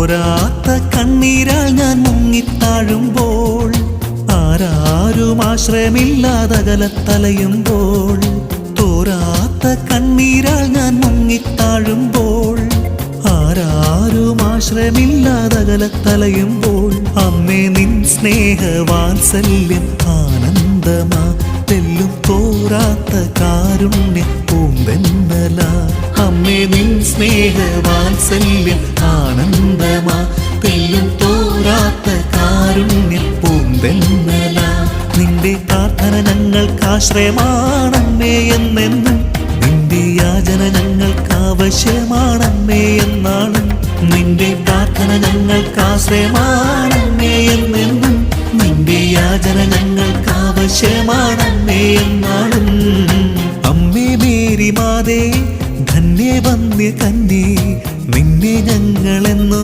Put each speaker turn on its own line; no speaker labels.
തോരാത്ത കണ്ണീരാൽ ഞാൻ മുങ്ങിത്താഴുമ്പോൾ ആരാരും ആശ്രയമില്ലാതകലത്തലയുമ്പോൾ തോരാത്ത കണ്ണീരാൽ ഞാൻ മുങ്ങിത്താഴുമ്പോൾ ആരാരും ആശ്രയമില്ലാതകലത്തലയുമ്പോൾ അമ്മേ നിൻ സ്നേഹവാത്സല്യം ആനന്ദമാ തെല്ലും തോരാത്ത കാരുണ്യ പൂമ്പെന്നല. അമ്മേ നിൻ സ്നേഹവാത്സല്യം ആനന്ദമാ. നിന്റെ പ്രാർത്ഥന ഞങ്ങൾക്ക് ആശ്രയമാണമ്മേ എന്നെന്നും നിന്റെ യാചന ഞങ്ങൾക്ക് ആവശ്യമാണമ്മേ എന്നാണ്. നിന്റെ പ്രാർത്ഥന ഞങ്ങൾക്ക് ആശ്രയമാണമ്മേ എന്നെന്നും നിന്റെ യാചന ഞങ്ങൾക്ക് ആവശ്യമാണമ്മേ എന്നാണ്. അമ്മേ മേരി മാതേ ധന്യ വന്യ കന്യേ നിന്നെ ഞങ്ങളെന്നു